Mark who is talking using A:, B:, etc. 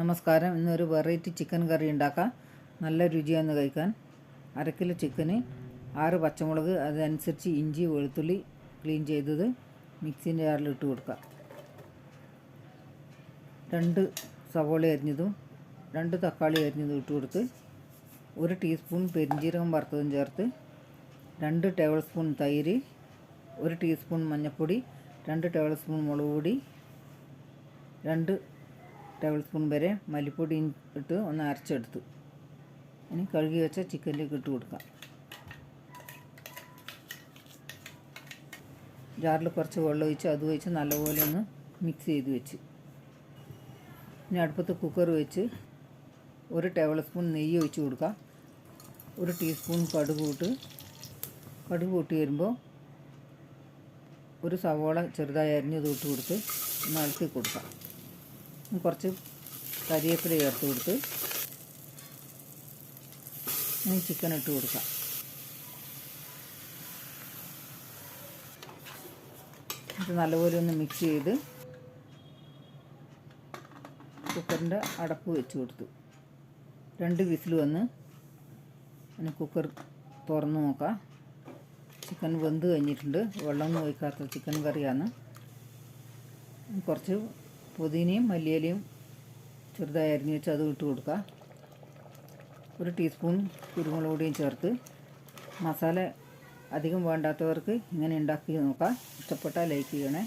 A: നമസ്കാരം. ഇന്നൊരു variety chicken കറി ഉണ്ടാക്കാം. നല്ല രുചിയാന്ന് കഴിക്കാൻ. അര കിലോ ചിക്കന് ആറ് പച്ചമുളക് അതനുസരിച്ച് ഇഞ്ചി വെളുത്തുള്ളി ക്ലീൻ ചെയ്തത് മിക്സിന്റെ ജാറിൽ ഇട്ട് കൊടുക്കുക രണ്ട് സവോള അരിഞ്ഞതും രണ്ട് തക്കാളി അരിഞ്ഞതും ഇട്ട് കൊടുത്ത് ഒരു ടീസ്പൂൺ പെരിഞ്ജീരകം വറുത്തതും ചേർത്ത് രണ്ട് ടേബിൾ സ്പൂൺ തൈര് ഒരു ടീസ്പൂൺ മഞ്ഞൾപ്പൊടി രണ്ട് ടേബിൾ സ്പൂൺ മുളക് പൊടി രണ്ട് ടേബിൾ സ്പൂൺ വരെ മല്ലിപ്പൊടി ഇട്ട് ഒന്ന് അരച്ചെടുത്തു. ഇനി കഴുകി വെച്ച ചിക്കനിലേക്ക് ഇട്ട് കൊടുക്കാം. ജാറിൽ കുറച്ച് വെള്ളം ഒഴിച്ച് അത് ഒഴിച്ച് നല്ലപോലെ ഒന്ന് മിക്സ് ചെയ്ത് വെച്ച്. ഇനി അടുപ്പത്ത് കുക്കർ വെച്ച് ഒരു ടേബിൾ സ്പൂൺ നെയ്യ് ഒഴിച്ച് കൊടുക്കാം. ഒരു ടീസ്പൂൺ കടുക് ഇട്ട് കടുക് കൂട്ടി വരുമ്പോൾ ഒരു സവോള ചെറുതായി അരിഞ്ഞത് ഇട്ട് കൊടുത്ത് ഒന്ന് ഇളക്കി കൊടുക്കാം. കുറച്ച് കരിയേപ്പില ചേർത്ത് കൊടുത്ത് ഇനി ചിക്കൻ ഇട്ട് കൊടുക്കാം. എന്നിട്ട് നല്ലപോലെ ഒന്ന് മിക്സ് ചെയ്ത് കുക്കറിന്റെ അടപ്പ് വെച്ച് കൊടുത്തു. രണ്ട് വിസിൽ വന്ന് പിന്നെ കുക്കർ തുറന്ന് നോക്കാം. ചിക്കൻ വെന്ത് കഴിഞ്ഞിട്ടുണ്ട്. വെള്ളമൊന്നും ഒഴിക്കാത്ത ചിക്കൻ കറിയാണ്. കുറച്ച് പുതിനയും മല്ലിയിലയും ചെറുതായി അരിഞ്ഞ് വെച്ച് അത് ഇട്ട് കൊടുക്കുക ഒരു ടീസ്പൂൺ കുരുമുളക് പൊടിയും ചേർത്ത് മസാല അധികം വേണ്ടാത്തവർക്ക് ഇങ്ങനെ ഉണ്ടാക്കി നോക്കാം. ഇഷ്ടപ്പെട്ടാൽ ലൈക്ക് ചെയ്യണേ.